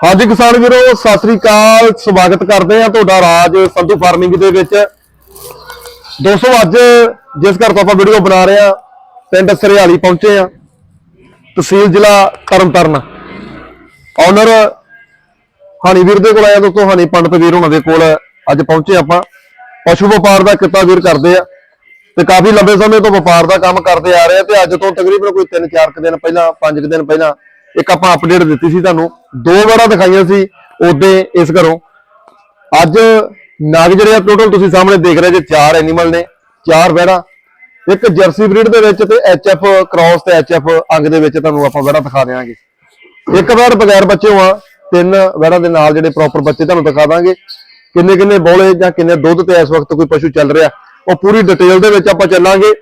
ਹਾਂਜੀ ਕਿਸਾਨ ਵੀਰੋ, ਸਤਿ ਸ੍ਰੀ ਅਕਾਲ। ਸਵਾਗਤ ਕਰਦੇ ਆ ਤੁਹਾਡਾ ਰਾਜ ਸੰਧੂ ਫਾਰਮਿੰਗ ਦੇ ਵਿੱਚ। ਦੋਸਤੋ, ਅੱਜ ਜਿਸ ਘਰ ਤੋਂ ਆਪਾਂ ਵੀਡੀਓ ਬਣਾ ਰਹੇ ਆ ਪਿੰਡ ਸਰਿਆਲੀ ਪਹੁੰਚੇ ਆ ਤਹਿਸੀਲ ਜ਼ਿਲ੍ਹਾ ਤਰਨਤਾਰਨ। ਓਨਰ ਹਾਨੀ ਵੀਰ ਦੇ ਕੋਲ ਆਇਆ ਦੋਸਤੋ, ਹਾਨੀ ਪੰਡਤ ਵੀਰ ਉਹਨਾਂ ਦੇ ਕੋਲ ਅੱਜ ਪਹੁੰਚੇ ਆਪਾਂ। ਪਸ਼ੂ ਵਪਾਰ ਦਾ ਕਿੱਤਾ ਵੀਰ ਕਰਦੇ ਆ ਤੇ ਕਾਫੀ ਲੰਬੇ ਸਮੇਂ ਤੋਂ ਵਪਾਰ ਦਾ ਕੰਮ ਕਰਦੇ ਆ ਰਹੇ ਆ ਤੇ ਅੱਜ ਤੋਂ ਤਕਰੀਬਨ ਕੋਈ 3-4 ਕੁ ਦਿਨ ਪਹਿਲਾਂ 5 ਦਿਨ ਪਹਿਲਾਂ ਇੱਕ ਆਪਾਂ ਅਪਡੇਟ ਦਿੱਤੀ ਸੀ ਤੁਹਾਨੂੰ, ਦੋ ਵਾਰਾਂ ਦਿਖਾਈਆਂ ਸੀ, ਉਹਦੇ, ਇਸ ਘਰੋਂ। ਅੱਜ ਨਾਗ ਜਿਹੜੇ ਆ ਟੋਟਲ ਤੁਸੀਂ ਸਾਹਮਣੇ ਦੇਖ ਰਹੇ ਜੇ, ਚਾਰ ਐਨੀਮਲ ਨੇ, ਚਾਰ ਵਹਿੜਾ, ਇੱਕ ਜਰਸੀ ਬਰੀਡ ਦੇ ਵਿੱਚ ਤੇ ਐਚਐਫ ਕ੍ਰਾਸ ਤੇ ਐਚਐਫ ਅੰਗ ਦੇ ਵਿੱਚ ਤੁਹਾਨੂੰ ਆਪਾਂ ਵਹਿੜਾ ਦਿਖਾ ਦੇਵਾਂਗੇ ਇੱਕ ਵਹਿੜ ਬਗੈਰ ਬੱਚੇ ਆ ਤਿੰਨ ਵਹਿੜਾਂ ਦੇ ਨਾਲ ਜਿਹੜੇ ਪ੍ਰੋਪਰ ਬੱਚੇ ਤੁਹਾਨੂੰ ਦਿਖਾ ਦਾਂਗੇ। ਕਿੰਨੇ ਕਿੰਨੇ ਬੋਲੇ ਜਾਂ ਕਿੰਨੇ ਦੁੱਧ ਤੇ ਇਸ ਵਕਤ ਕੋਈ ਪਸ਼ੂ ਚੱਲ ਰਿਹਾ, ਉਹ ਪੂਰੀ ਡਿਟੇਲ ਦੇ ਵਿੱਚ ਆਪਾਂ ਚੱਲਾਂਗੇ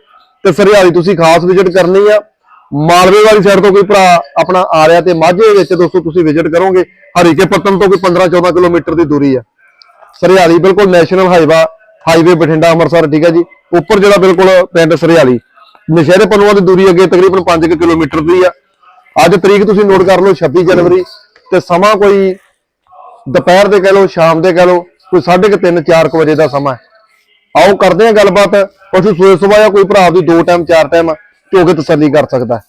ਤੇ ਸਰਿਆਲੀ ਤੁਸੀਂ ਖਾਸ ਵਿਜ਼ਿਟ ਕਰਨੀ ਆ। ਮਾਲਵੇ ਵਾਲੀ ਸਾਈਡ ਤੋਂ ਕੋਈ ਭਰਾ ਆਪਣਾ ਆ ਰਿਹਾ ਤੇ ਮਾਝੇ ਵਿੱਚ ਦੋਸਤੋ ਤੁਸੀਂ ਵਿਜ਼ਿਟ ਕਰੋਗੇ, ਹਰੀਕੇ ਪੱਤਨ ਤੋਂ ਕੋਈ 15 14 ਕਿਲੋਮੀਟਰ ਦੀ ਦੂਰੀ ਆ। ਸਰਿਆਲੀ ਬਿਲਕੁਲ national highway highway Bathinda, Amritsar, ਠੀਕ ਹੈ ਜੀ? ਉੱਪਰ ਜਿਹੜਾ ਬਿਲਕੁਲ ਪਿੰਡ ਸਰਿਆਲੀ, ਨਸ਼ਹਿਰੇ ਪਨੂਆ ਦੀ ਦੂਰੀ ਅੱਗੇ ਤਕਰੀਬਨ 5 ਕਿਲੋਮੀਟਰ ਦੀ ਆ। ਅੱਜ ਤਰੀਕ ਤੁਸੀਂ ਨੋਟ ਕਰ ਲਓ 26 ਜਨਵਰੀ ਤੇ ਸਮਾਂ ਕੋਈ ਦੁਪਹਿਰ ਦੇ ਕਹਿ ਲਓ, ਸ਼ਾਮ ਦੇ ਕਹਿ ਲਓ, ਕੋਈ 3:30 4 ਵਜੇ ਦਾ ਸਮਾਂ ਆਓ ਕਰਦੇ ਹਾਂ ਗੱਲਬਾਤ। ਪਸ਼ੂ ਸਵੇਰ ਸੁਬਾਹ ਕੋਈ ਭਰਾ ਦੀ ਦੋ ਟਾਈਮ ਚਾਰ ਟਾਈਮ ਝੋ ਕੇ ਤਸੱਲੀ ਕਰ ਸਕਦਾ। ਹੈ।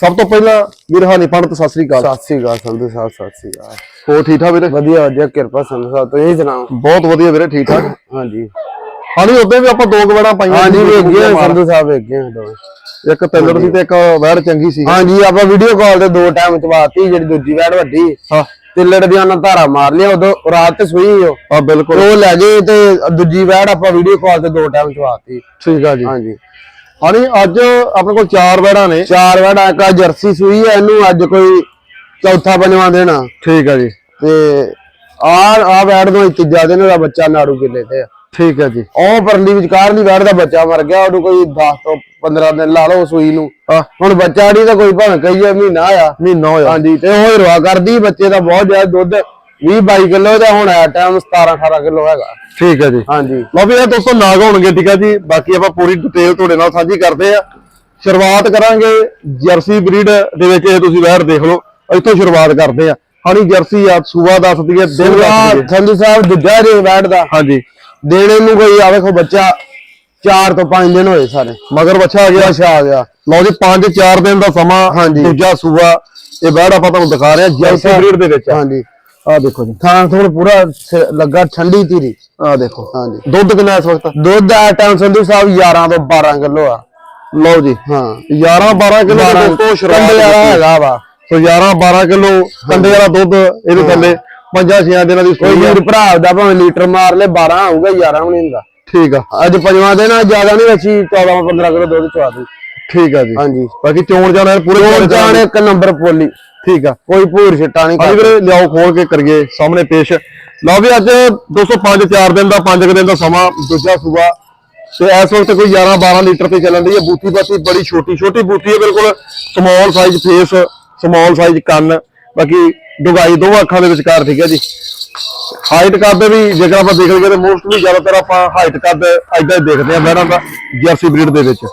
ਸਭ ਤੋਂ ਪਹਿਲਾਂ ਵੀਰ ਹਾਨੀ ਪੰਡਤ ਸਤਿ ਸ੍ਰੀ ਅਕਾਲ। ਸਤਿ ਸ੍ਰੀ ਅਕਾਲ ਸੰਧੂ ਸਾਹਿਬ ਸਤਿ ਸ੍ਰੀ ਅਕਾਲ। ਹੋਰ ਠੀਕ ਠਾਕ ਵੀਰੇ? ਵਧੀਆ ਵਧੀਆ ਕਿਰਪਾ ਸੰਧੂ ਸਾਹਿਬ ਤੁਸੀਂ ਸੁਣਾਓ? ਬਹੁਤ ਵਧੀਆ ਵੀਰੇ ਠੀਕ ਠਾਕ। ਹਾਂਜੀ। ਹਾਨੀ ਉਦੋਂ ਵੀ ਆਪਾਂ ਦੋ ਗਵੜਾ ਪਾਈਆਂ ਹਾਂਜੀ ਵੇਖ ਗਏ। ਸੰਧੂ ਸਾਹਿਬ ਵੇਖ ਗਏ ਇੱਕ ਤਿੱਲੜ ਸੀ ਤੇ ਇੱਕ ਵੈੜ ਚੰਗੀ ਸੀ। ਹਾਂਜੀ ਆਪਾਂ ਵੀਡੀਓ ਕਾਲ ਤੇ ਦੋ ਟਾਈਮ ਚਵਾਤੀ ਜਿਹੜੀ ਦੂਜੀ ਵੈੜ ਵੱਡੀ। ਹਾਂ। ਤਿੱਲੜ ਦੀਆਂ ਉਹਨਾਂ ਧਾਰਾ ਮਾਰ ਲਿਆ ਉਦੋਂ ਰਾਤ ਤੇ ਸੂਈ ਉਹ। ਹਾਂ ਬਿਲਕੁਲ। ਉਹ ਲੈ ਗਏ ਤੇ ਦੂਜੀ ਵੈੜ ਆਪਾਂ ਵੀਡੀਓ ਕਾਲ ਤੇ ਦੋ ਟਾਈਮ ਚਵਾਤੀ ਠੀਕ ਆ ਜੀ। ਹਾਂਜੀ। ਹਾਨੀ ਅੱਜ ਆਪਣੇ ਕੋਲ ਚਾਰ ਵੈੜਾਂ ਨੇ। ਚਾਰ ਵੈੜਾਂ ਇੱਕ ਜਰਸੀ ਸੂਈ ਹੈ ਇਹਨੂੰ ਅੱਜ ਕੋਈ ਚੌਥਾ ਪੰਜਵਾਂ ਦੇਣਾ। ਠੀਕ ਆ ਜੀ। ਤੇ ਆ ਆ ਵੈੜ ਨੂੰ ਤੀਜਾ ਦਿਨ ਉਹਦਾ ਬੱਚਾ ਨਾੜੂ ਕਿੱਲੇ ਤੇ ਆ। ਠੀਕ ਆ ਜੀ। ਉਹ ਪਰਲੀ ਵਿਚਕਾਰ ਦੀ ਵੈੜ ਦਾ ਬੱਚਾ ਮਰ ਗਿਆ ਉਹਨੂੰ ਕੋਈ 10 ਤੋਂ 15 ਦਿਨ ਲਾ ਲਓ ਸੂਈ ਨੂੰ। ਹਾਂ। ਹੁਣ ਬੱਚਾ ਨਹੀਂ ਤਾਂ ਕੋਈ ਭਾਵੇਂ ਕਹੀਏ ਮਹੀਨਾ ਆ। ਮਹੀਨਾ ਹੋਇਆ। ਹਾਂਜੀ ਤੇ ਉਹ ਰਵਾ ਕਰਦੀ ਬੱਚੇ ਦਾ ਬਹੁਤ ਜ਼ਿਆਦਾ ਦੁੱਧ 20 22 ਕਿਲੋ ਦਾ ਹੁਣ ਆ ਟਾਈਮ 17 18 ਕਿਲੋ ਹੈਗਾ। ਠੀਕ ਆ ਜੀ। ਹਾਂਜੀ। ਲਓ ਵੀ ਇਹ ਦੋਸਤੋ ਨਾਗ ਹੋਣਗੇ ਠੀਕ ਆ ਜੀ। ਬਾਕੀ ਆਪਾਂ ਪੂਰੀ ਡਿਟੇਲ ਤੁਹਾਡੇ ਨਾਲ ਸਾਂਝੀ ਕਰਦੇ ਆ ਸ਼ੁਰੂਆਤ ਕਰਾਂਗੇ ਜਰਸੀ ਬਰੀਡ ਦੇ ਵਿੱਚ ਇਹ ਤੁਸੀਂ ਵੈਰ ਦੇਖ ਲਓ। ਇੱਥੋਂ ਸ਼ੁਰੂਆਤ ਕਰਦੇ ਆ ਹਾਣੀ ਜਰਸੀ ਆ ਸੂਆ ਦੱਸ ਦਈਏ ਦਿਨ ਦੱਸ ਦਈਏ ਸੰਧੂ ਸਾਹਿਬ ਦੂਜਾ ਰੇ ਵੈੜ ਦਾ। ਹਾਂਜੀ। ਦੇਣੇ ਨੂੰ ਕੋਈ ਆ ਵੇਖੋ ਬੱਚਾ 4 ਤੋਂ 5 ਦਿਨ ਹੋਏ ਸਾਰੇ। ਮਗਰ ਬੱਚਾ ਆ ਗਿਆ। ਅੱਛਾ ਆ ਗਿਆ। ਲਓ ਜੀ 5-4 ਦਿਨ ਦਾ ਸਮਾਂ ਹਾਂਜੀ। ਦੂਜਾ ਸੂਆ ਇਹ ਵੈੜ ਆਪਾਂ ਤੁਹਾਨੂੰ ਦਿਖਾ ਰਹੇ ਆ ਜਰਸੀ ਬਰੀਡ ਦੇ ਵਿੱਚ ਹਾਂਜੀ। ਆ ਦੇਖੋ ਜੀ। ਥਾਂ ਥੋੜ ਪੂਰਾ ਸ- ਲੱਗਾ ਠੰਡੀ ਧੀਰੀ। ਆ ਦੇਖੋ। ਹਾਂਜੀ। ਦੁੱਧ ਕਿੰਨਾ ਇਸ ਵਕਤ? ਦੁੱਧ ਦਾ ਟਾਈਮ ਸੰਧੂ ਸਾਹਿਬ 11 ਤੋਂ 12 ਕਿਲੋ ਆ। ਲਓ ਜੀ। ਹਾਂ। 11-12 ਕਿਲੋ ਦੇ ਦੋਸਤੋ ਸ਼ੁਰੂਆਤ ਕੰਡੇ ਵਾਲਾ। ਹੈਗਾ ਵਾ। ਸੋ 11-12 ਕਿਲੋ ਕੰਡੇ ਵਾਲਾ ਦੁੱਧ ਇਹਦੇ ਥੱਲੇ। ਪੰਜਾਂ ਛੇਆਂ ਦਿਨਾਂ ਦੀ ਕੋਈ ਸੂਈ ਆ। ਭਰਾ ਦਾ ਭਾਵੇਂ ਲੀਟਰ ਮਾਰ ਲੈ 12 ਆਊਗਾ 11 ਵੀ ਨਹੀਂ ਹੁੰਦਾ। ਠੀਕ ਆ। ਅੱਜ ਪੰਜਵਾਂ ਦਿਨ ਆ ਜ਼ਿਆਦਾ ਨਹੀਂ ਅਸੀਂ 14 15 ਕਿਲੋ ਦੁੱਧ ਚਵਾ ਦੂ ਠੀਕ ਆ ਜੀ। ਹਾਂਜੀ। ਬਾਕੀ ਚੋਣ ਜਾਣਾ ਪੂਰੇ ਚੋਣ ਜਾਣ ਇੱਕ ਨੰਬਰ ਪੋਲੀ। ਠੀਕ ਆ ਕੋਈ ਭੂਰ ਛਿੱਟਾ ਨਹੀਂ ਕਰਦਾ ਵੀਰੇ ਲਿਆਓ ਖੋਲ ਕੇ ਕਰੀਏ ਸਾਹਮਣੇ ਪੇਸ਼। ਲਓ ਵੀ ਅੱਜ 205 4 ਦਿਨ ਦਾ 5 ਦਿਨ ਦਾ ਸਮਾਂ ਦੂਜਾ ਸੂਆ ਤੇ ਇਸ ਵਕਤ ਕੋਈ 11 12 ਲੀਟਰ ਤੇ ਚੱਲਣ ਦੀ ਹੈ। ਬੂਥੀ ਬਾਤੀ ਬੜੀ ਛੋਟੀ ਛੋਟੀ ਬੂਥੀ ਹੈ ਬਿਲਕੁਲ small size face small size ਕੰਨ। ਬਾਕੀ ਡੁਗਾਈ ਦੋਵਾਂ ਅੱਖਾਂ ਦੇ ਵਿਚਕਾਰ ਠੀਕ ਹੈ ਜੀ। ਹਾਈਟ ਕੱਦ ਵੀ ਜੇਕਰ ਆਪਾਂ ਦੇਖ ਲਈਏ ਤੇ ਮੋਸਟਲੀ ਜ਼ਿਆਦਾਤਰ ਆਪਾਂ ਹਾਈਟ ਕੱਦ ਐਦਾਂ ਹੀ ਦੇਖਦੇ ਆ ਬਹਿਰਾਂ ਦਾ ਜਰਸੀ ਬਰੀਡ ਦੇ ਵਿੱਚ।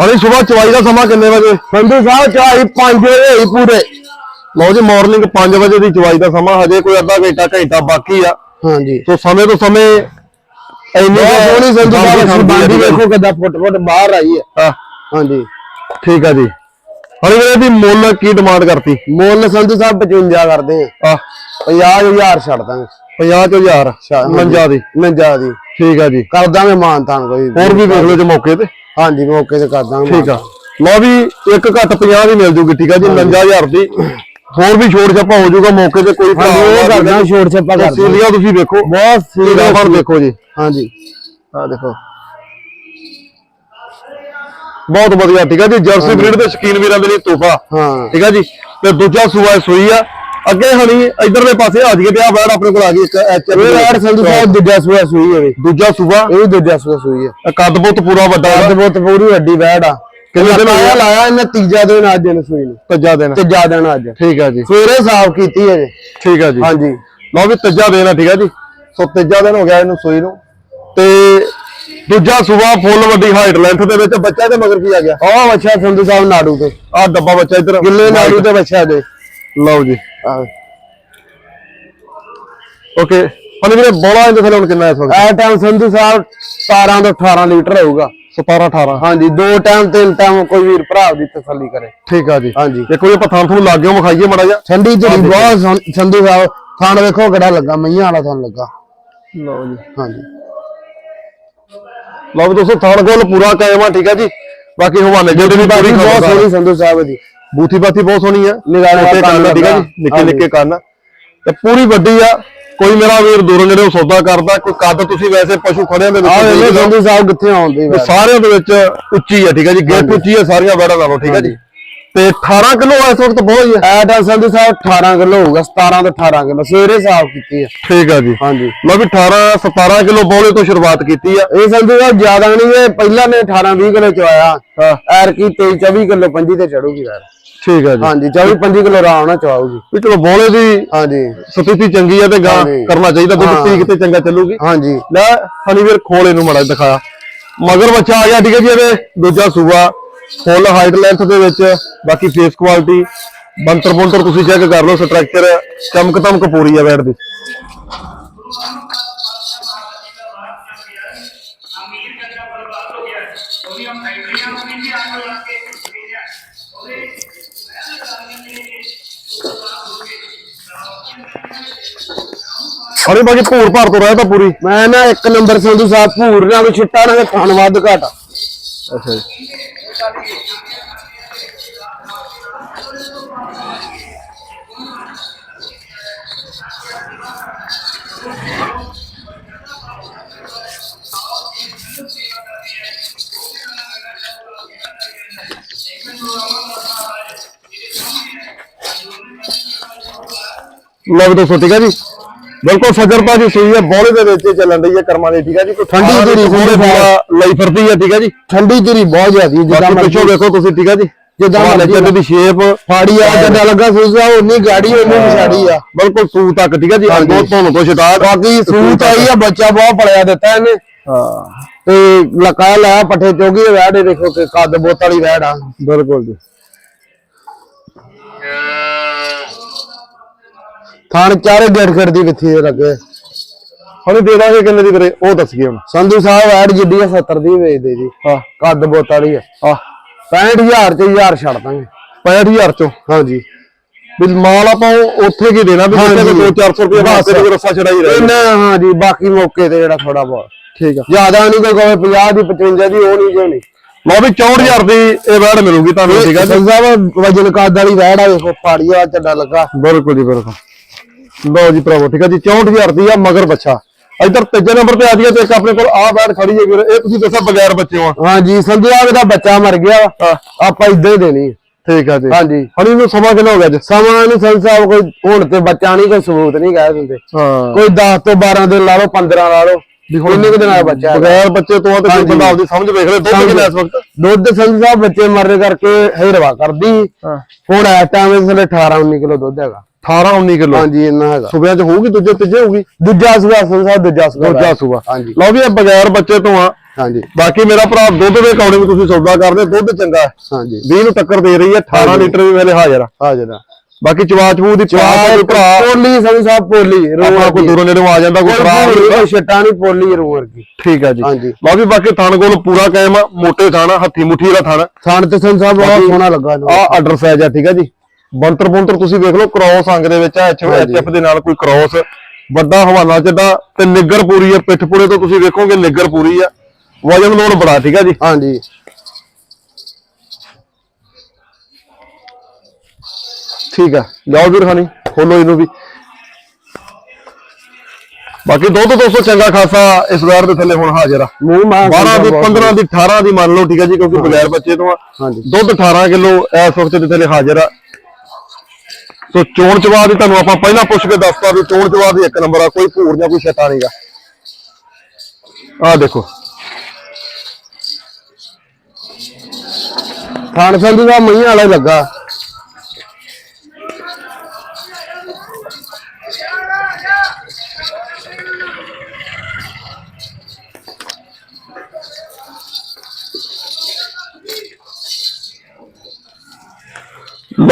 ਹਾਲੇ ਸਵੇਰ ਚਵਾਈ ਦਾ ਸਮਾਂ ਕਿੰਨੇ ਵਜੇ? ਸੰਧੂ ਸਾਹਿਬ ਚਾਹੀ 5 ਵਜੇ ਹੋਈ ਪੂਰੇ। ਲਓ ਜੀ ਮਾਰਨਿੰਗ 5 ਵਜੇ ਦੀ ਚਵਾਈ ਦਾ ਸਮਾਂ। ਹਜੇ ਕੋਈ ਅੱਧਾ ਘੰਟਾ ਘੰਟਾ ਬਾਕੀ ਆ। ਹਾਂਜੀ। ਸੋ ਸਮੇਂ ਤੋਂ ਸਮੇਂ ਇੰਨੀ ਸੋਹਣੀ ਸੰਧੂ ਸਾਹਿਬ ਬਾਂਡੀ ਵੇਖੋ ਕਿੱਦਾਂ ਫੁੱਟ ਫੁੱਟ ਬਾਹਰ ਆਈ ਹੈ। ਹਾਂ। ਹਾਂਜੀ। ਠੀਕ ਆ ਜੀ। ਹਲੇ ਵੀਰੇ ਦੀ ਮੁੱਲ ਕੀ ਡਿਮਾਂਡ ਕਰਤੀ? ਮੁੱਲ ਸੰਧੂ ਸਾਹਿਬ 55 ਕਰਦੇ ਆ। ਆ 50000 ਛੱਡ ਦਾਂਗੇ। 50 ਤੋਂ 1000 ਮੰਜਾ ਦੀ। ਮੰਜਾ ਦੀ। ਠੀਕ ਆ ਜੀ। ਕਰ ਦਾਂਗੇ ਮਾਨਤਾਨ ਕੋਈ ਹੋਰ ਵੀ। ਵੇਖ ਲਓ ਜੇ ਮੌਕੇ ਤੇ। ਹਾਂਜੀ ਮੌਕੇ ਤੇ ਕਰ ਦਾਂਗੇ ਠੀਕ ਆ। ਲਓ ਵੀ ਇੱਕ ਘੱਟ 50 ਦੀ ਮਿਲ ਜੂਗੀ ਠੀਕ ਆ ਜੀ 59000 ਦੀ। ਹੋਰ ਵੀ ਛੋੜ ਛੱਪਾ ਹੋ ਜਾਊਗਾ ਮੌਕੇ ਤੇ ਕੋਈ ਹਾਂਜੀ ਉਹ ਕਰ ਦਾਂਗੇ ਛੋੜ ਛੱਪਾ ਕਰ ਸੀਲੀਆ ਤੁਸੀਂ ਵੇਖੋ। ਬਹੁਤ ਸੀਲੀਆ ਪਰ ਦੇਖੋ ਜੀ। ਹਾਂਜੀ। ਆ ਦੇਖੋ। ਬਹੁਤ ਵਧੀਆ ਠੀਕ ਆ ਜੀ ਜਰਸੀ ਬਰੀਡ ਦੇ ਸ਼ਕੀਨ ਵੀਰਾਂ ਦੇ ਲਈ ਤੋਹਫਾ। ਹਾਂ। ਠੀਕ ਆ ਜੀ ਤੇ ਦੂਜਾ ਸੂਆ ਸੂਈ ਆ। ਅੱਗੇ ਹਣੀ ਇਧਰਲੇ ਪਾਸੇ ਆ ਜੀਏ ਤੇ ਆ ਬੈੜ ਆਪਣੇ ਕੋਲ ਆ ਗਈ ਇੱਕ ਇਹ ਵੈੜ ਸੰਧੂ ਸਾਹਿਬ ਦੂਜਾ ਸੂਆ ਸੂਈ ਹੈ ਵੀ। ਦੂਜਾ ਸੂਬਾ ਇਹ ਵੀ ਦੂਜਾ ਸੂਆ ਸੂਈ ਹੈ। ਕੱਦ ਬਹੁਤ ਪੂਰਾ ਵੱਡਾ ਹੈ ਬਹੁਤ ਪੂਰੀ ਵੱਡੀ ਵੈੜ ਆ। ਕਿੰਨੇ ਦਿਨ ਹੋ ਲਾਇਆ ਇਹਨੇ ਤੀਜਾ ਦਿਨ ਅੱਜ ਇਹਨੇ ਸੂਈ ਨੂੰ। ਤੀਜਾ ਦਿਨ। ਤੀਜਾ ਦਿਨ ਅੱਜ। ਠੀਕ ਆ ਜੀ। ਸਵੇਰੇ ਸਾਫ਼ ਕੀਤੀ ਹੈ ਜੀ। ਠੀਕ ਆ ਜੀ। ਹਾਂਜੀ। ਲਓ ਵੀ ਤੀਜਾ ਦਿਨ ਆ ਠੀਕ ਆ ਜੀ। ਸੋ ਤੀਜਾ ਦਿਨ ਹੋ ਗਿਆ ਇਹਨੂੰ ਸੂਈ ਨੂੰ। ਤੇ ਦੂਜਾ ਸੂਬਾ ਫੁੱਲ ਵੱਡੀ ਹਾਈਟ ਲੈਂਥ ਦੇ ਵਿੱਚ ਬੱਚਾ ਤੇ ਮਗਰ ਕੀ ਆ ਗਿਆ? ਉਹ ਬੱਚਾ ਸੰਧੂ ਸਾਹਿਬ ਨਾੜੂ ਤੇ। ਆ ਡੱਬਾ ਬੱਚਾ ਇੱਧਰ। ਗਿੱਲੇ ਨਾੜੂ ਤੇ ਬੱਚਾ ਦੇ ਲਓ ਜੀ। ਆਹ। ਓਕੇ ਹੁਣ ਵੀਰੇ ਬੋਲਾ ਇਹਦੇ ਥੱਲੇ ਹੁਣ ਕਿੰਨਾ ਇਸ ਵਕਤ ਇਹ ਟਾਈਮ ਸੰਧੂ ਸਾਹਿਬ 17 ਤੋਂ 18 ਲੀਟਰ ਹੋਊਗਾ। 17 18 ਹਾਂਜੀ ਦੋ ਟਾਈਮ ਤਿੰਨ ਟਾਈਮ ਕੋਈ ਵੀਰ ਭਰਾ ਦੀ ਤਸੱਲੀ ਕਰੇ। ਠੀਕ ਆ ਜੀ। ਹਾਂਜੀ। ਵਾਰੀ ਆਪਾਂ ਥਾਂ ਤੁਹਾਨੂੰ ਲੱਗ ਗਿਆ ਵਿਖਾਈਏ ਮੜਾ ਜਾ ਠੰਡੀ ਧੜੀ ਬਹੁਤ ਸੰਧੂ ਸਾਹਿਬ ਥਾਣ ਵੇਖੋ ਕਿਹੜਾ ਲੱਗਾ ਮਈਆਂ ਵਾਲਾ ਥਾਣ ਲੱਗਾ। ਲਓ ਜੀ। ਹਾਂਜੀ। ਲਓ ਦੋਸਤੋ ਥਾਣ ਕੋਲ ਪੂਰਾ ਕਾਇਮ ਆ ਠੀਕ ਆ ਜੀ। ਬਾਕੀ ਹਵਾਲੇ ਜਿਹੜੇ ਵੀ ਪੂਰੀ ਬਹੁਤ ਸੋਹਣੀ ਸੰਧੂ ਸਾਹਿਬ ਦੀ। ਬੂਥੀ ਬਾਥੀ ਬਹੁਤ ਸੋਹਣੀ ਆ ਮੋਟੇ ਕੰਨ ਠੀਕ ਆ। ਜੀ ਨਿੱਕੇ। ਨਿੱਕੇ ਕੰਨ। ਤੇ ਪੂਰੀ ਵੱਡੀ ਆ ਕੋਈ ਮੇਰਾ ਵੀਰ ਦੂਰੋਂ ਨੇੜੇ ਸੌਦਾ ਕਰਦਾ ਕੋਈ ਕੱਦ ਤੁਸੀਂ ਵੈਸੇ ਪਸ਼ੂ ਖੜਿਆਂ ਦੇ ਵਿੱਚ ਆਹ ਵੇਲੇ ਦੇਖਦੇ ਹੋ, ਸੰਧੂ ਸਾਹਿਬ ਕਿੱਥੇ ਆਉਂਦੇ ਸਾਰਿਆਂ ਦੇ ਵਿੱਚ ਉੱਚੀ ਆ ਠੀਕ ਆ ਜੀ ਗੇਟ। ਉੱਚੀ ਆ ਸਾਰੀਆਂ ਵੈੜਾਂ ਨਾਲੋਂ ਠੀਕ ਆ ਜੀ ਤੇ 18 ਕਿਲੋ ਇਸ ਵਕਤ ਬਹੁਤ ਹੀ ਇਹ ਟਾਈਮ ਸੰਧੂ ਸਾਹਿਬ 18 ਕਿਲੋ ਹੋਊਗਾ 17 ਤੋਂ 18 ਕਿਲੋ ਸਵੇਰੇ ਸਾਫ਼ ਕੀਤੀ ਹੈ ਠੀਕ ਆ ਜੀ। ਹਾਂਜੀ। ਲਓ ਵੀ 18 17 ਕਿਲੋ ਬੋਲੇ ਤੋਂ ਸ਼ੁਰੂਆਤ ਕੀਤੀ ਆ। ਇਹ ਸੰਧੂ ਸਾਹਿਬ ਜ਼ਿਆਦਾ ਨਹੀਂ ਇਹ ਪਹਿਲਾਂ ਨੇ 18 20 ਕਿਲੋ ਚਵਾਇਆ ਹਾਂ। ਐਰ ਕੀ 23 24 ਕਿਲੋ 25 ਤੇ ਚੜੂਗੀ ਯਾਰ ਠੀਕ ਆ ਜੀ। ਹਾਂਜੀ 24 25 ਕਿਲੋ ਆਰਾਮ ਨਾਲ ਚਵਾਉਗੀ ਵੀ ਚਲੋ ਬੋਲੇ ਦੀ ਹਾਂਜੀ। ਸਥਿਤੀ ਚੰਗੀ ਆ ਤੇ ਗਾਂ। ਕਰਨਾ ਚਾਹੀਦਾ ਦੁੱਧ ਹਾਂ। ਪੀਕ ਤੇ ਚੰਗਾ ਚੱਲੂਗੀ। ਹਾਂਜੀ। ਲੈ ਹਨੀਵੀਰ ਖੋਲ ਇਹਨੂੰ ਮੜਾ ਦਿਖਾਇਆ ਮਗਰ ਬੱਚਾ ਆ ਗਿਆ ਠੀਕ ਹੈ ਜੀ ਇਹਦੇ ਦੂਜਾ ਸੂਆ। ਫੁੱਲ ਹਾਈਟ ਲੈਂਥ ਦੇ ਵਿੱਚ ਬਾਕੀ ਫੇਸ ਕੁਆਲਿਟੀ ਬੰਤਰ ਬੰਤਰ ਤੁਸੀਂ ਚੈੱਕ ਕਰ ਲਓ ਸਟਰਕਚਰ ਚਮਕ ਧਮਕ ਪੂਰੀ ਆ ਬੈਡ ਦੀ। ਅਰੇ ਬਾਕੀ ਭੂਰ ਭਾਰ ਤੋਂ ਰਹਿ ਤਾਂ ਪੂਰੀ। ਮੈਂ ਨਾ ਇੱਕ ਨੰਬਰ ਸੰਧੂ ਸਾਹਿਬ ਭੂਰ ਨਾਲ ਛਿੱਟਾ ਨਾਲ ਖਾਣ ਵੱਧ ਅੱਛਾ ਜੀ। ਲਓ ਵੀ ਦੋਸਤੋ ਠੀਕ ਹੈ ਜੀ। ਬਿਲਕੁਲ ਸਜਰਤਾ ਦੀ ਸੂਈ ਹੈ ਬੋਲੇ ਦੇ ਵਿੱਚ ਚੱਲਣ ਰਹੀ ਹੈ ਕਰਮਾਂ ਦੀ ਠੀਕ ਹੈ ਜੀ? ਕੋਈ ਠੰਡੀ ਧੀਰੀ ਸਾਹਿਬ। ਲਈ ਫਿਰਦੀ ਹੈ ਠੀਕ ਹੈ ਜੀ? ਠੰਡੀ ਤੇਰੀ ਬਹੁਤ ਜ਼ਿਆਦੀ ਜਿੱਦਾਂ ਪਿੱਛੋਂ ਵੇਖੋ ਤੁਸੀਂ ਠੀਕ ਹੈ ਜੀ? ਜਿੱਦਾਂ ਚੱਲੇ ਦੀ ਸ਼ੇਪ ਫਾੜੀ ਆ ਜੱਡਾ ਲੱਗਾ ਸਾਹਿਬ ਉਨੀ ਗਾੜੀ ਉਨੀ ਵਿਛਾੜੀ ਆ। ਬਿਲਕੁਲ ਸੂ ਤੱਕ ਠੀਕ ਹੈ ਜੀ। ਅੱਗੋਂ ਧੁੰਨ ਤੋਂ ਛਟਾ ਬਾਕੀ ਸੂਤ ਆਈ ਆ ਬੱਚਾ ਬਹੁਤ ਪੜਿਆ ਦਿੱਤਾ ਇਹਨੇ। ਹਾਂ। ਤੇ ਲਕਾ ਲਾਇਆ ਪੱਠੇ ਚੋਗੀ ਵੈੜ ਦੇਖੋ ਕਿ ਕੱਦ ਬੋਤ ਵਾਲੀ ਵੈੜ ਆ। ਬਿਲਕੁਲ ਜੀ। ਥਾਣ ਚਾਰੇ ਗੇੜ ਕਰਦੀ ਵਿੱਥੀ ਲੱਗੇ ਹੁਣ ਦੇ ਦਾਂਗੇ ਕਿੰਨੇ ਦੀ ਕਰੇ ਉਹ ਦੱਸੀਏ ਹੁਣ। ਸੰਧੂ ਸਾਹਿਬ ਵੈੜ ਜਿੱਡੀ ਆ 70 ਦੀ ਵੇਚਦੇ ਜੀ। ਹਾਂ। ਕੱਦ ਬੋਤ ਵਾਲੀ ਆ। ਆ 65000 ਚ 1000 ਛੱਡ ਦਾਂਗੇ। 65000 ਚੋਂ? ਹਾਂਜੀ। ਵੀ ਮਾਲ ਆਪਾਂ ਉੱਥੇ ਕੀ ਦੇਣਾ ਵੀ। ਕਿਤੇ 2-400 ਰੁਪਏ। ਵਾਸਤੇ ਕੋਈ ਰੱਸਾ ਛੜਾਈ ਰਹੇ। ਇਹਨਾਂ ਹਾਂਜੀ ਬਾਕੀ ਮੌਕੇ ਤੇ ਜਿਹੜਾ ਥੋੜਾ ਬਹੁਤ। ਠੀਕ ਆ। ਜ਼ਿਆਦਾ ਨਹੀਂ ਕੋਈ ਕਹੇ 50 ਦੀ 55 ਦੀ ਉਹ ਨਹੀਂ ਜਣੀ ਲਓ ਵੀ 64000 ਦੀ ਇਹ ਵੈੜ ਮਿਲੂਗੀ ਤੁਹਾਨੂੰ ਠੀਕ ਆ ਜੀ? ਸੰਧੂ ਸਾਹਿਬ ਵਜਨ ਕੱਦ ਵਾਲੀ ਵੈੜ ਆ ਵੇਖੋ ਪਾੜੀ ਆ ਚੱਡਾ ਲੱਗਾ। ਬਿਲਕੁਲ ਜੀ ਬਿਲਕੁਲ। ਲਓ ਜੀ ਭਰਾਵੋ ਠੀਕ ਆ ਜੀ 64000 ਦੀ ਆ ਮਗਰ ਬੱਚਾ। ਇੱਧਰ ਤੀਜੇ ਨੰਬਰ ਤੇ ਆ ਜੀ ਤੇ ਇੱਕ ਆਪਣੇ ਕੋਲ ਆ ਬੈਠ ਖੜੀ ਹੈ ਵੀਰ ਇਹ ਤੁਸੀਂ ਦੱਸਿਆ ਬਗੈਰ ਬੱਚਿਓ ਆ ਹਾਂਜੀ ਸੰਧੂ ਸਾਹਿਬ ਦਾ ਬੱਚਾ ਮਰ ਗਿਆ। ਹਾਂ, ਆਪਾਂ ਇਦਾਂ ਹੀ ਦੇਣੀ ਆ। ਠੀਕ ਆ ਜੀ। ਹਾਂਜੀ ਹਣੀ ਨੂੰ ਸਮਾਂ ਕਿੰਨਾ ਹੋ ਗਿਆ ਜੀ? ਸਮਾਂ ਨੂੰ ਸੰਧੂ ਸਾਹਿਬ ਕੋਈ ਹੁਣ ਤੇ ਬੱਚਾ ਨਹੀਂ ਕੋਈ ਸਬੂਤ ਨਹੀਂ ਕਹਿ ਦਿੰਦੇ। ਹਾਂ। ਕੋਈ 10 ਤੋਂ 12 ਦਿਨ ਲਾ ਲਓ 15 ਲਾ ਲਓ। ਵੀ ਹੁਣ ਕਿੰਨੇ ਦਿਨਾਂ ਦਾ ਬੱਚਾ। ਬਗੈਰ ਬੱਚੇ ਤੋਂ ਆ ਤੇ ਕੋਈ। ਬੰਦਾ ਆਪਦੀ ਸਮਝ ਵੇਖ ਲੈ ਦੁੱਧ। ਕਿੰਨਾ ਇਸ ਵਕਤ? ਦੁੱਧ ਸੰਧੂ ਸਾਹਿਬ ਬੱਚੇ ਮਰਨੇ ਕਰਕੇ ਹੈਰਵਾ ਕਰਦੀ। ਹਾਂ। ਹੁਣ ਇਸ ਟਾਈਮ ਇਸ ਵੇਲੇ 18 19 ਕਿਲੋ ਦੁੱਧ ਹੈਗਾ। 18 19 ਕਿਲੋ। ਹਾਂਜੀ ਇੰਨਾ ਹੈਗਾ। ਸੁਬਿਆਂ ਚ ਹੋਊਗੀ ਦੂਜੇ ਤੀਜੇ ਹੋਊਗੀ? ਦੂਜਾ ਸੂਆ ਸੰਧੂ ਸਾਹਿਬ ਦੂਜਾ ਸੂਆ ਦੂਜਾ ਹਾਂਜੀ। ਲਓ ਵੀ ਇਹ ਬਗੈਰ ਬੱਚੇ ਤੋਂ ਆ। ਹਾਂਜੀ। ਬਾਕੀ ਮੇਰਾ ਭਰਾ ਦੁੱਧ ਦੇ ਅਕੋਰਡਿੰਗ ਤੁਸੀਂ ਸੌਦਾ ਕਰਦੇ ਦੁੱਧ ਚੰਗਾ ਹਾਂਜੀ। 20 ਨੂੰ ਟੱਕਰ ਦੇ ਰਹੀ ਹੈ 18 ਹਾਂਜੀ। ਲੀਟਰ ਵੀ ਵੇਲੇ ਹਾਜ਼ਰ ਆ। ਹਾਜ਼ਰ ਆ। ਬਾਕੀ ਚਵਾਚਬੂ ਦੀ ਕੋਈ ਭਰਾ ਪੋਲੀ ਸੰਧੂ ਸਾਹਿਬ ਪੋਲੀ ਰੋ ਆਪਣਾ ਕੋਈ ਦੂਰੋਂ ਨੇੜੋਂ ਆ ਜਾਂਦਾ ਕੋਈ ਖਰਾਬ ਨਹੀਂ ਛੱਟਾ ਨਹੀਂ ਪੋਲੀ ਰੂ ਵਰਗੀ। ਠੀਕ ਹੈ ਜੀ। ਹਾਂਜੀ। ਲਓ ਵੀ ਬਾਕੀ ਥਣ ਕੋਲ ਪੂਰਾ ਕਾਇਮ ਆ ਮੋਟੇ ਥਣ ਆ, ਹੱਥੀ ਮੁੱਠੀ ਵਾਲਾ ਥਣ ਥਾਣ ਤੇ ਸਾਹਿਬ ਬਹੁਤ ਸੋਹਣਾ ਲੱਗਾ। ਆ ਆਰਡਰ ਸਾਈਜ਼ ਆ ਠੀਕ ਹੈ ਜੀ। ਬੰਤਰ ਬੰਤਰ ਤੁਸੀਂ ਵੇਖ ਲਓ ਕ੍ਰੋਸ ਅੰਗ ਦੇ ਵਿੱਚ ਐਚ ਹਾਂਜੀ। ਐਫ ਦੇ ਨਾਲ ਕੋਈ ਕ੍ਰੋਸ ਵੱਡਾ ਹਵਾਲਾ ਚੱਡਾ ਤੇ ਨਿੱਗਰ ਪੂਰੀ ਹੈ ਪਿੱਠ ਪੂਰੇ ਤੋਂ ਤੁਸੀਂ ਵੇਖੋਗੇ ਨਿੱਗਰ ਪੂਰੀ ਆ। ਵਜਨ ਲੋਡ ਬੜਾ ਠੀਕ ਹੈ ਜੀ? ਹਾਂਜੀ। ਠੀਕ ਆ। ਲਿਆਓ ਵੀਰ ਖਾਨੀ ਖੋਲੋ ਇਹਨੂੰ ਵੀ। ਬਾਕੀ ਦੁੱਧ ਦੋਸਤੋ ਚੰਗਾ ਖਾਸਾ ਇਸ ਵਾਰ ਦੇ ਥੱਲੇ ਹੁਣ ਹਾਜ਼ਰ ਆ। ਮੂੰਹ ਮਾਂ 12 ਦੀ 15 ਦੀ 18 ਦੀ ਮੰਨ ਲਓ ਠੀਕ ਹੈ ਜੀ ਕਿਉਂਕਿ ਬਗੈਰ ਬੱਚੇ ਤੋਂ ਆ। ਹਾਂਜੀ। ਦੁੱਧ 18 ਕਿਲੋ ਇਸ ਵਕਤ ਦੇ ਥੱਲੇ ਹਾਜ਼ਰ ਆ। ਸੋ ਚੋਣ ਚਵਾ ਦੀ ਤੁਹਾਨੂੰ ਆਪਾਂ ਪਹਿਲਾਂ ਪੁੱਛ ਕੇ ਦੱਸਤਾ ਵੀ ਚੋਣ ਚਵਾ ਦੀ ਇੱਕ ਨੰਬਰ ਆ, ਕੋਈ ਭੂਰ ਜਾਂ ਕੋਈ ਛਟਾ ਨਹੀਂਗਾ ਆ ਦੇਖੋ। ਥਾਣ ਸੰਧੂ ਦਾ ਮਈਆਂ ਵਾਲਾ ਹੀ ਲੱਗਾ।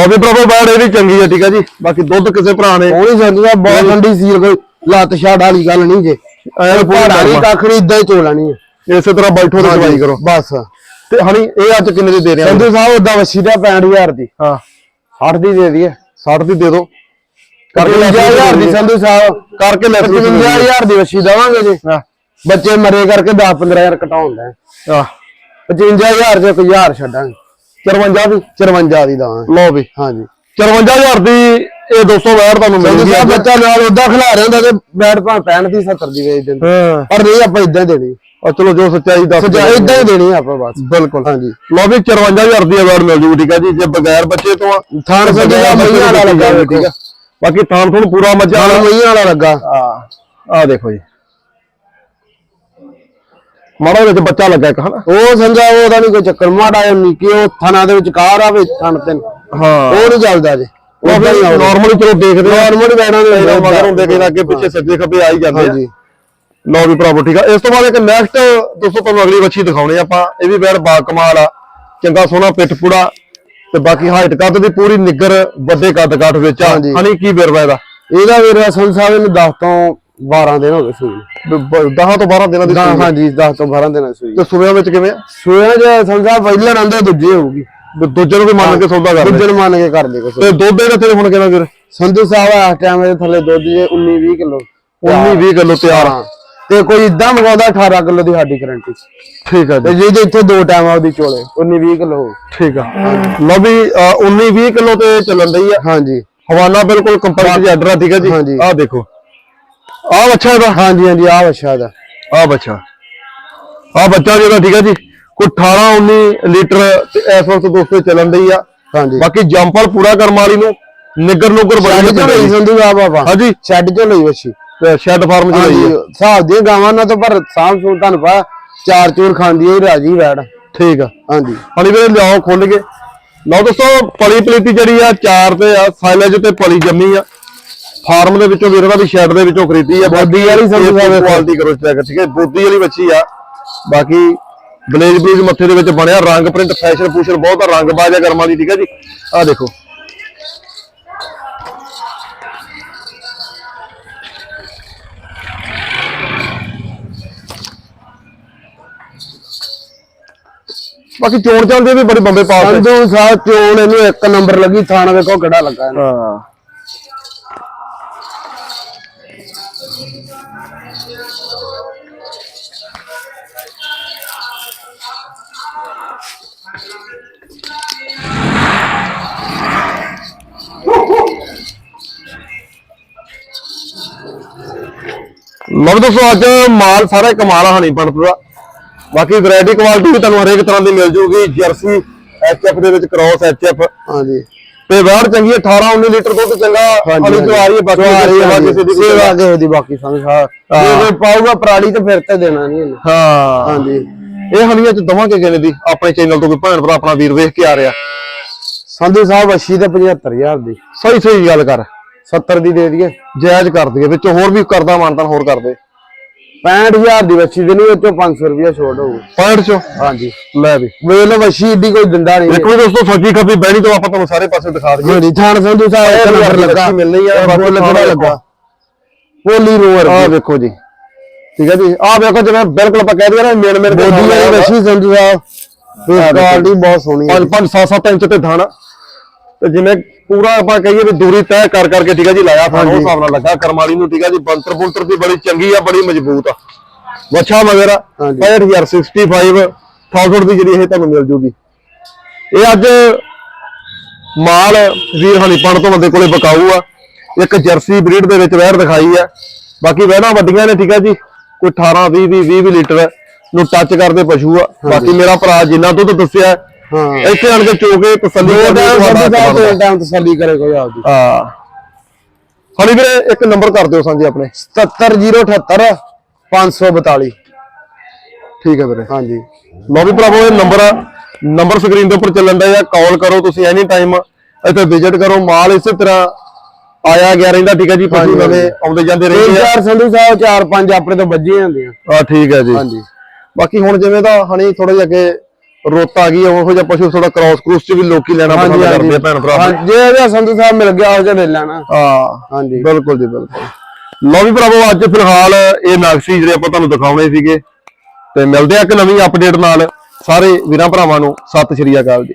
ਲੋ ਵੀ ਪ੍ਰਭੂ ਬਾੜ ਇਹ ਵੀ ਚੰਗੀ ਹੈ ਠੀਕ ਹੈ ਜੀ। ਬਾਕੀ ਦੁੱਧ ਕਿਸੇ ਭਰਾ ਨੇ ਉਹ ਨਹੀਂ ਸੰਧੂ ਦਾ ਬਹੁਤ ਠੰਡੀ ਸੀ ਕੋਈ। ਲੱਤ ਛਾੜ ਵਾਲੀ ਗੱਲ ਨਹੀਂ ਜੇ। ਐਨ ਪੂਰੀ ਪਹਾੜਾ। ਕੱਖ ਨਹੀਂ ਇਦਾਂ ਹੀ ਚੋਲਣੀ ਹੈ ਇਸੇ ਤਰ੍ਹਾਂ ਬੈਠੋ ਤੇ ਚਵਾਈ ਕਰੋ। ਬਸ। ਤੇ ਹਣੀ ਇਹ ਅੱਜ ਕਿੰਨੇ ਦੀ ਦੇ ਰਹੇ ਆ? ਸੰਧੂ ਸਾਹਿਬ ਉਦਾਂ ਵਸੀ ਦਾ 65000 ਦੀ। ਹਾਂ। 60 ਦੀ ਦੇ ਦਈਏ। 60 ਦੀ ਦੇ ਦਿਓ 55000 ਦੀ ਸੰਧੂ ਸਾਹਿਬ। ਕਰਕੇ ਲੈ 55000 ਦੀ ਵਸੀ ਦਵਾਂਗੇ ਜੀ। ਹਾਂ। ਬੱਚੇ ਮਰੇ ਕਰਕੇ 10 15000 ਘਟਾਉਂਦਾ ਹਾਂ। 55000 ਚ 1000 ਛੱਡਾਂਗੇ। 54 ਦੀ। 54 ਦੀ ਦਵਾਂਗੇ ਲਓ ਵੀ। ਹਾਂਜੀ। 54000 ਦੀ ਇਹ 200 ਵੈਰ ਤੁਹਾਨੂੰ ਮਿਲ ਸੰਧੂ ਗਈ ਸਾਹਿਬ ਬੱਚਾ ਨਾਲ ਉਦਾਂ ਖਿਲਾ ਰਿਹਾ ਹੁੰਦਾ ਤੇ ਬੈਟ ਭਾਂ 65 ਦੀ 70 ਦੀ ਵੇਚ ਦਿੰਦੇ। ਹਾਂ। ਪਰ ਨਹੀਂ ਆਪਾਂ ਇਦਾਂ ਦੇਣੀ। ਆ ਚਲੋ ਜੋ ਸੱਚਾਈ ਦੱਸ ਸਜਾ ਇਦਾਂ ਹੀ ਦੇਣੀ ਆਪਾਂ ਬਸ। ਬਿਲਕੁਲ। ਹਾਂਜੀ। ਲਓ ਵੀ 54000 ਦੀ ਅਵਾਰਡ ਮਿਲ ਜੂ ਠੀਕ ਹੈ ਜੀ। ਜੇ ਬਗੈਰ ਬੱਚੇ ਤੋਂ ਆ ਥਾਣ ਸੰਧੂ ਦਾ ਮਈਆਂ ਵਾਲਾ ਲੱਗਾ ਹੋਇਆ, ਠੀਕ ਹੈ। ਬਾਕੀ ਥਾਣ ਥੋਣ ਪੂਰਾ ਮੱਝਾਂ ਵਾਲਾ। ਮਈਆਂ ਵਾਲਾ ਲੱਗਾ। ਆ ਆ ਦੇਖੋ ਜੀ। ਮਾੜਾ ਵਿੱਚ ਬੱਚਾ ਲੱਗਾ ਇੱਕ ਹਨਾ? ਉਹ ਸੰਜਾ ਉਹਦਾ ਨਹੀਂ ਕੋਈ ਚੱਕਰ। ਮਾੜਾ ਜਿਹਾ ਨਿੱਕੀ ਉਹ ਥਾਣਾ ਦੇ ਵਿੱਚ ਕਾਰ ਆਵੇ ਥਣ ਤੇ। ਹਾਂ। ਉਹ ਨਹੀਂ ਚੱਲਦਾ ਜੇ। ਨਾਰਮਲੀ ਚਲੋ ਦੇਖਦੇ ਆ। ਨਾਰਮਲ ਬੈਣਾ ਦੇ ਮਗਰ ਹੁੰਦੇ ਕਿ ਅੱਗੇ ਪਿੱਛੇ ਸੱਜੇ ਖੱਬੇ ਆ ਹੀ ਜਾਂਦੇ ਆ। ਲਓ ਵੀ ਭਰਾਵੋ ਠੀਕ ਆ। ਇਸ ਤੋਂ ਬਾਅਦ ਇੱਕ ਨੈਕਸਟ ਦੋਸਤੋ ਤੁਹਾਨੂੰ ਅਗਲੀ ਵੱਛੀ ਦਿਖਾਉਣੇ ਆਪਾਂ ਇਹ ਵੀ ਬੈੜ ਬਾ ਕਮਾਲ ਆ। ਚੰਗਾ ਸੋਹਣਾ ਪਿੱਠ ਪੂੜਾ। ਤੇ ਬਾਕੀ ਹਾਈਟ ਕੱਦ ਦੀ ਪੂਰੀ ਨਿੱਗਰ ਵੱਡੇ ਕੱਦ ਕਾਠ ਵਿੱਚ ਆ। ਹਣੀ ਕੀ ਬਿਰਵਾ ਇਹਦਾ? ਇਹਦਾ ਵੀਰ ਅਸਲ ਸਾਹਿਬ ਨੂੰ 10 ਤੋਂ 12 ਦਿਨ ਹੋ ਗਏ ਸੂਈ 10 ਤੋਂ 12 ਦਿਨਾਂ ਦੀ ਦਾ ਸੂਈ ਆ। ਹਾਂਜੀ 10 ਤੋਂ 12 ਦਿਨਾਂ ਸੂਈ। ਤੇ ਸੁਬਿਆਂ ਵਿੱਚ ਕਿਵੇਂ ਆ? ਸੂਇਆ ਜੇ ਸਾਹਿਬ ਪਹਿਲਾਂ ਆਂਦੇ ਦੂਜੇ ਹੋਊਗੀ। ਵੀ ਦੂਜੇ ਨੂੰ ਵੀ ਮੰਨ ਕੇ ਸੌਦਾ ਕਰਦੇ ਦੂਜੇ ਨੂੰ ਮੰਨ ਕੇ ਕਰ ਦੇ ਕੁਛ। ਤੇ ਦੁੱਧ ਇਹਦਾ ਤੇ ਹੁਣ ਕਿਵੇਂ ਵੀਰ ਸੰਧੂ ਸਾਹਿਬ ਇਸ ਟਾਈਮ ਦੇ ਥੱਲੇ ਦੁੱਧ ਜੇ 19 20 ਕਿਲੋ। 19 20 ਕਿਲੋ ਤਿਆਰ। ਆ। ਹਾਂ। ਤੇ ਕੋਈ ਇਦਾਂ ਮੰਗਾਉਂਦਾ 18 ਕਿਲੋ ਦੀ ਸਾਡੀ ਗਾਰੰਟੀ ਠੀਕ ਆ ਤੇ ਜੀ ਜੇ ਇੱਥੇ ਦੋ ਟਾਈਮ ਆ ਉਹਦੀ ਚੋਲੇ 19 20 ਕਿਲੋ ਠੀਕ ਆ। ਲਓ ਵੀ 19 20 ਕਿਲੋ ਤੇ ਚੱਲਣ ਰਹੀ ਆ। ਹਾਂਜੀ। ਹਵਾਲਾ ਬਿਲਕੁਲ ਦਾ ਆਰਡਰ ਆ ਠੀਕ ਹੈ ਜੀ। ਹਾਂਜੀ। ਆਹ ਦੇਖੋ। ਆਹ ਬੱਚਾ ਇਹਦਾ? ਹਾਂਜੀ ਹਾਂਜੀ ਆ ਵਛਾ ਦਾ ਆਹ ਬੱਚਾ। ਆਹ ਬੱਚਾ ਜਿਹਦਾ ਠੀਕ ਹੈ ਜੀ? ਕੋਈ 18 19 ਲੀਟਰ ਇਸ ਵਕਤ ਦੋਸਤੋ ਚੱਲਣ ਰਹੀ ਆ। ਹਾਂਜੀ। ਬਾਕੀ ਜੰਪਲ ਪੂਰਾ ਕਰਮ ਵਾਲੀ ਨੂੰ ਨਿੱਗਰ ਨੁੱਗਰ ਬੜੀ ਸ਼ੈੱਡ ਚੋਂ ਲਈ ਸੰਧੂ ਸਾਹਿਬ ਆਪਾਂ। ਹਾਂਜੀ। ਸ਼ੈੱਡ ਚੋਂ ਲਈ ਵਛੀ ਸ਼ੈਡ ਫਾਰਮ ਚ ਲਈ ਆ। ਹਿਸਾਬ ਦੀਆਂ ਗਾਵਾਂ ਨਾਲ ਤਾਂ ਪਰ ਸਾਂਭ ਸੂਲ ਤੁਹਾਨੂੰ ਪਤਾ ਚਾਰ ਚੂਰ ਖਾਂਦੀ ਹੈ ਰਾਜੀ ਵੈੜ। ਠੀਕ ਆ। ਹਾਂਜੀ। ਹਣੀ ਵੀਰੇ ਲਿਆਓ ਖੋਲ ਕੇ। ਲਓ ਦੋਸਤੋ ਪਲੀ ਪਲੀਤੀ ਜਿਹੜੀ ਆ ਚਾਰ ਤੇ ਆ ਸਾਈਲੇਜ ਤੇ ਪਲੀ ਜੰਮੀ ਆ। ਫਾਰਮ ਦੇ ਵਿੱਚੋਂ ਵੀਰ ਦਾ ਵੀ ਸ਼ੈਡ ਦੇ ਵਿੱਚੋਂ ਖਰੀਦੀ ਆ ਬੋਦੀ ਵਾਲੀ ਸੰਧੂ ਸਾਹਿਬ ਕੁਆਲਿਟੀ ਕਰੋ ਚੈੱਕ ਠੀਕ ਹੈ? ਬੋਦੀ ਵਾਲੀ ਬੱਚੀ ਆ। ਬਾਕੀ ਬਲੇਜ ਬਲੇਜ ਮੱਥੇ ਦੇ ਵਿੱਚ ਬਣਿਆ ਰੰਗ ਪ੍ਰਿੰਟ ਫੈਸ਼ਨ ਫੂਸ਼ਨ ਬਹੁਤ ਆ ਰੰਗ ਬਾਜਾ ਕਰਮਾਂ ਦੀ ਠੀਕ ਹੈ ਜੀ? ਆਹ ਦੇਖੋ। ਬਾਕੀ ਚੋਣ ਚੱਲਦੇ ਵੀ ਬੜੇ ਬੰਬੇ ਪਾਸ ਸੰਧੂ ਸਾਹਿਬ ਚੋਣ ਇਹਨੂੰ ਇੱਕ ਨੰਬਰ ਲੱਗੀ ਥਾਣਾ ਵੇਖੋ ਕਿਹੜਾ ਲੱਗਾ। ਹਾਂ। ਲਓ ਦੋਸਤੋ, ਅੱਜ ਮਾਲ ਸਾਰਾ ਹੀ ਕਮਾਲ ਆ ਹਣੀ ਪੰਡਤ ਦਾ। ਬਾਕੀ ਵੈਰਾਈਟੀ ਕੁਆਲਿਟੀ ਵੀ ਤੁਹਾਨੂੰ ਹਰੇਕ ਤਰ੍ਹਾਂ ਦੀ ਮਿਲ ਜੂਗੀ। ਜਰਸੀ ਐਚਐਫ ਦੇ ਵਿੱਚ ਕ੍ਰਾਸ ਐਚਐਫ ਹਾਂਜੀ। ਤੇ ਬਾਹਰ ਚੰਗੀ ਹੈ, 18 19 ਲੀਟਰ ਦੁੱਧ ਚੰਗਾ ਹਣੀ ਤੋਂ ਆ ਰਹੀ ਹੈ ਬਾਕੀ ਆ ਰਹੀ ਸੇਵਾ ਹੈ ਕਿਸੇ ਦੀ ਸੇਵਾ ਕਿਸੇ ਦੀ ਬਾਕੀ ਸਾਹਿਬ ਜੇ ਪਾਊਗਾ ਪ੍ਰਾੜੀ ਤੇ ਫਿਰ ਤੇ ਦੇਣਾ ਨਹੀਂ ਇਹਨੇ। ਹਾਂ। ਹਾਂਜੀ। ਇਹ ਹਣੀਆਂ ਚ ਦਵਾਂਗੇ ਕਿਨੇ ਦੀ ਆਪਣੇ ਚੈਨਲ ਤੋਂ ਕੋਈ ਭੈਣ ਭਰਾ ਆਪਣਾ ਵੀਰ ਵੇਖ ਕੇ ਆ ਰਿਹਾ। ਸੰਧੂ ਸਾਹਿਬ 80 ਤੇ 75000 ਦੀ। ਸਹੀ ਸਹੀ ਗੱਲ ਕਰ। 70 ਦੀ ਦੇ ਦਈਏ। ਜਾਇਜ਼ ਕਰ ਦਈਏ ਵਿੱਚ ਹੋਰ ਵੀ ਕਰਦਾ ਮਾਨਤਾਨ ਹੋਰ ਕਰਦੇ। 65000 ਦੀ ਵੱਛੀ ਦੇਣੀ ਉਹ ਚੋਂ 500 ਰੁਪਇਆ ਛੋੜ ਹੋਊ। ਪੁਆਇੰਟ ਚੋਂ? ਹਾਂਜੀ। ਲੈ ਵੀ। ਵੇਖ ਲਓ ਵੱਛੀ ਏਡੀ ਕੋਈ ਦਿੰਦਾ ਨਹੀਂ ਇੱਕ ਵੀ ਦੋਸਤੋ ਸੱਜੀ ਖੱਬੀ ਬਹਿਣੀ ਤੋਂ ਆਪਾਂ ਤੁਹਾਨੂੰ ਸਾਰੇ ਪਾਸੇ ਦਿਖਾ ਦਈਏ। ਹਾਂਜੀ ਥਾਣ ਸੰਧੂ ਸਾਹਿਬ ਇੱਕ ਨੰਬਰ ਲੱਗਾ। ਮਿਲਣੀ ਆ, ਬਾਕੀ ਕਿਹੜਾ ਲੱਗਾ। ਪੋਲੀ ਰੋਵਰ ਆਹ ਵੇਖੋ ਜੀ। ਠੀਕ ਹੈ ਜੀ। ਆਹ ਵੇਖੋ ਜਿਵੇਂ ਬਿਲਕੁਲ ਆਪਾਂ ਕਹਿ ਦਈਏ ਨਾ ਮੇਨ ਮੇਨ ਬੋਡੀ ਵਾਲੀ ਵੱਛੀ ਸੰਧੂ ਸਾਹਿਬ। ਕੁਆਲਿਟੀ ਬਹੁਤ ਸੋਹਣੀ ਹੈ 5 5 7 7 ਇੰਚ ਤੇ ਥਾਣਾ। ਤੇ ਜਿਵੇਂ ਪੂਰਾ ਆਪਾਂ ਕਹੀਏ ਵੀ ਦੂਰੀ ਤੈਅ ਕਰ ਕਰਕੇ ਠੀਕ ਹੈ ਜੀ ਲਾਇਆ ਉਸ ਹਿਸਾਬ ਨਾਲ ਲੱਗਾ ਕਰਮਾਲੀ ਨੂੰ ਠੀਕ ਹੈ ਜੀ ਬੰਤਰ ਬੁੰਤਰ ਦੀ ਬੜੀ ਚੰਗੀ ਆ ਬੜੀ ਮਜ਼ਬੂਤ ਆ। ਵੱਛਾ ਵਗੈਰਾ ਹਾਂਜੀ। 65065 1000 ਦੀ ਜਿਹੜੀ ਇਹ ਤੁਹਾਨੂੰ ਮਿਲ ਜੂਗੀ। ਇਹ ਅੱਜ ਮਾਲ ਵੀਰ ਹਣੀ ਪਣ ਤੋਂ ਬੰਦੇ ਕੋਲੇ ਬਕਾਊ ਆ। ਇੱਕ ਜਰਸੀ ਬਰੀਡ ਦੇ ਵਿੱਚ ਵਹਿਰ ਦਿਖਾਈ ਆ। ਬਾਕੀ ਵਹਿਰਾਂ ਵੱਡੀਆਂ ਨੇ ਠੀਕ ਹੈ ਜੀ ਕੋਈ 18 20 20 20 ਲੀਟਰ ਨੂੰ ਟੱਚ ਕਰਦੇ ਪਸ਼ੂ ਆ। ਬਾਕੀ ਮੇਰਾ ਭਰਾ ਜਿੰਨਾ ਦੁੱਧ ਦੱਸਿਆ ਇੱਥੇ ਆਣ ਕੇ ਚੋਕੇ ਤਸੱਲੀ ਦੋ ਟਾਈਮ ਸਾਹਿਬ ਬਣਦਾ। ਤਿੰਨ ਟਾਈਮ ਤਸੱਲੀ ਕਰੇ ਕੋਈ ਆਪਦੀ ਹਾਂ। ਹਣੀ ਵੀਰੇ ਇੱਕ ਨੰਬਰ ਕਰ ਦਿਓ ਸਾਂਝੇ ਆਪਣੇ। 77078 542 ਠੀਕ ਹੈ ਵੀਰੇ। ਹਾਂਜੀ। ਲਓ ਵੀ ਭਰਾਵੋ ਇਹ ਨੰਬਰ ਨੰਬਰ ਸਕਰੀਨ ਦੇ ਉੱਪਰ ਚੱਲਣ ਦਾ ਆ ਕਾਲ ਕਰੋ ਤੁਸੀਂ ਐਨੀ ਟਾਈਮ ਇੱਥੇ ਵਿਜ਼ਿਟ ਕਰੋ। ਮਾਲ ਇਸੇ ਤਰ੍ਹਾਂ ਆਇਆ ਗਿਆ ਰਹਿੰਦਾ ਠੀਕ ਹੈ ਜੀ। ਪਸ਼ੂ ਹਾਂਜੀ, ਨਵੇਂ ਆਉਂਦੇ ਜਾਂਦੇ ਰਹਿੰਦੇ ਆ। ਚਾਰ ਸੰਧੂ ਸਾਹਿਬ ਚਾਰ ਪੰਜ ਆਪਣੇ ਤੋਂ ਵੱਜੀਆਂ ਹੁੰਦੀਆਂ। ਆ ਠੀਕ ਹੈ ਜੀ। ਹਾਂਜੀ। ਬਾਕੀ ਹੁਣ ਜਿਵੇਂ ਦਾ ਹਣੀ ਥੋੜਾ ਜਿਹਾ ਅੱਗੇ ਰੁੱਤ ਆ ਗਈ ਉਹੋ ਜਿਹਾ ਪਸ਼ੂ ਥੋੜਾ ਕ੍ਰਾਸ ਕਰੂਸ ਚ ਵੀ ਲੋਕੀ ਲੈਣਾ ਪਸੰਦ ਕਰਦੇ ਆ ਭੈਣ ਭਰਾ ਹਾਂ, ਜੇ ਇਹਦਾ ਸੰਧੂ ਸਾਹਿਬ ਮਿਲ ਗਿਆ ਉਹ ਜੇ ਲੈ ਲੈਣਾ। ਹਾਂ ਹਾਂਜੀ। ਬਿਲਕੁਲ ਜੀ ਬਿਲਕੁਲ। ਲਓ ਵੀ ਭਰਾਵੋ ਅੱਜ ਫਿਲਹਾਲ ਇਹ ਨਕਸ਼ੀ ਜਿਹੜੇ ਆਪਾਂ ਤੁਹਾਨੂੰ ਦਿਖਾਉਣੇ ਸੀਗੇ ਤੇ ਮਿਲਦੇ ਆ ਇੱਕ ਨਵੀਂ ਅਪਡੇਟ ਨਾਲ। ਸਾਰੇ ਵੀਰਾਂ ਭਰਾਵਾਂ ਨੂੰ ਸਤਿ ਸ਼੍ਰੀ ਅਕਾਲ ਜੀ।